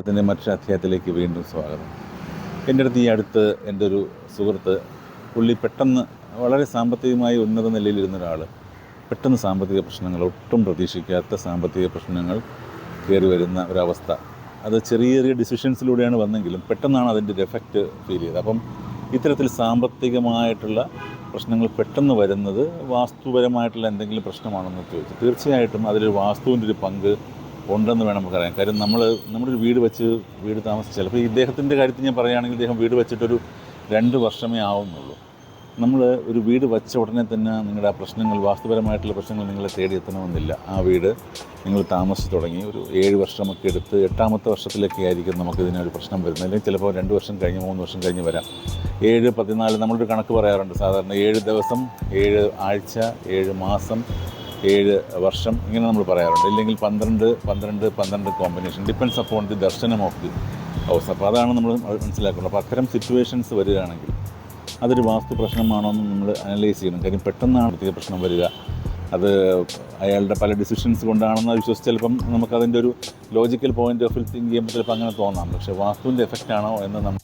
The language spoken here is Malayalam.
ഇതിന്റെ മറ്റൊരു അധ്യായത്തിലേക്ക് വീണ്ടും സ്വാഗതം. എന്റെ അടുത്ത് ഈ അടുത്ത് എന്റെ ഒരു സുഹൃത്ത് പുള്ളി പെട്ടെന്ന് വളരെ സാമ്പത്തികമായി ഉന്നത നിലയിലിരുന്ന ഒരാൾ പെട്ടെന്ന് സാമ്പത്തിക പ്രശ്നങ്ങൾ ഒട്ടും പ്രതീക്ഷിക്കാത്ത സാമ്പത്തിക പ്രശ്നങ്ങൾ കയറി വരുന്ന ഒരവസ്ഥ. അത് ചെറിയ ചെറിയ ഡിസിഷൻസിലൂടെയാണ് വന്നെങ്കിലും പെട്ടെന്നാണ് അതിന്റെ ഒരു എഫക്റ്റ് ഫീൽ ചെയ്തത്. അപ്പം ഇത്തരത്തിൽ സാമ്പത്തികമായിട്ടുള്ള പ്രശ്നങ്ങൾ പെട്ടെന്ന് വരുന്നത് വാസ്തുപരമായിട്ടുള്ള എന്തെങ്കിലും പ്രശ്നമാണെന്ന് ചോദിച്ചു. തീർച്ചയായിട്ടും അതിലൊരു വാസ്തുവിന്റെ ഒരു പങ്ക് ഉണ്ടെന്ന് വേണം നമുക്ക് അറിയാം കാര്യം നമ്മൾ നമ്മുടെ ഒരു വീട് വെച്ച് വീട് താമസിച്ച് ചിലപ്പോൾ ഇദ്ദേഹത്തിന്റെ കാര്യത്തിൽ ഞാൻ പറയുകയാണെങ്കിൽ ഇദ്ദേഹം വീട് വെച്ചിട്ടൊരു രണ്ട് വർഷമേ ആവുന്നുള്ളൂ. നമ്മൾ ഒരു വീട് വെച്ച ഉടനെ തന്നെ നിങ്ങളുടെ ആ പ്രശ്നങ്ങൾ വാസ്തുപരമായിട്ടുള്ള പ്രശ്നങ്ങൾ നിങ്ങളെ തേടിയെത്തണമെന്നില്ല ആ വീട് നിങ്ങൾ താമസിച്ച് തുടങ്ങി. ഒരു ഏഴ് വർഷമൊക്കെ എടുത്ത് എട്ടാമത്തെ വർഷത്തിലൊക്കെ ആയിരിക്കും നമുക്ക് ഇതിനൊരു പ്രശ്നം വരുന്നത്. അല്ലെങ്കിൽ ചിലപ്പോൾ രണ്ട് വർഷം കഴിഞ്ഞ് മൂന്ന് വർഷം കഴിഞ്ഞ് വരാം. ഏഴ് പതിനാല് നമ്മളൊരു കണക്ക് പറയാറുണ്ട്. സാധാരണ ഏഴ് ദിവസം ഏഴ് ആഴ്ച ഏഴ് മാസം ഏഴ് വർഷം ഇങ്ങനെ നമ്മൾ പറയാറുണ്ട്. ഇല്ലെങ്കിൽ പന്ത്രണ്ട് പന്ത്രണ്ട് പന്ത്രണ്ട് കോമ്പിനേഷൻ ഡിപ്പെൻസ് അപ്പോൺ ദി ദർശനം ഓഫ് ദി ഹൗസ് അപ്പോൾ അതാണ് നമ്മൾ മനസ്സിലാക്കുന്നത് അപ്പോൾ അത്തരം സിറ്റുവേഷൻസ് വരികയാണെങ്കിൽ അതൊരു വാസ്തു പ്രശ്നമാണോ എന്ന് നമ്മൾ അനലൈസ് ചെയ്യണം. കാര്യം പെട്ടെന്നാണ് പ്രത്യേക പ്രശ്നം വരിക. അത് അയാളുടെ പല ഡിസിഷൻസ് കൊണ്ടാണെന്ന് വിശ്വസിച്ച് ചിലപ്പം നമുക്കതിന്റെ ഒരു logical point of view think ചെയ്യുമ്പോൾ ചിലപ്പോൾ അങ്ങനെ തോന്നാം. പക്ഷേ വാസ്തുവിന്റെ എഫക്റ്റ് ആണോ എന്ന് നമ്മൾ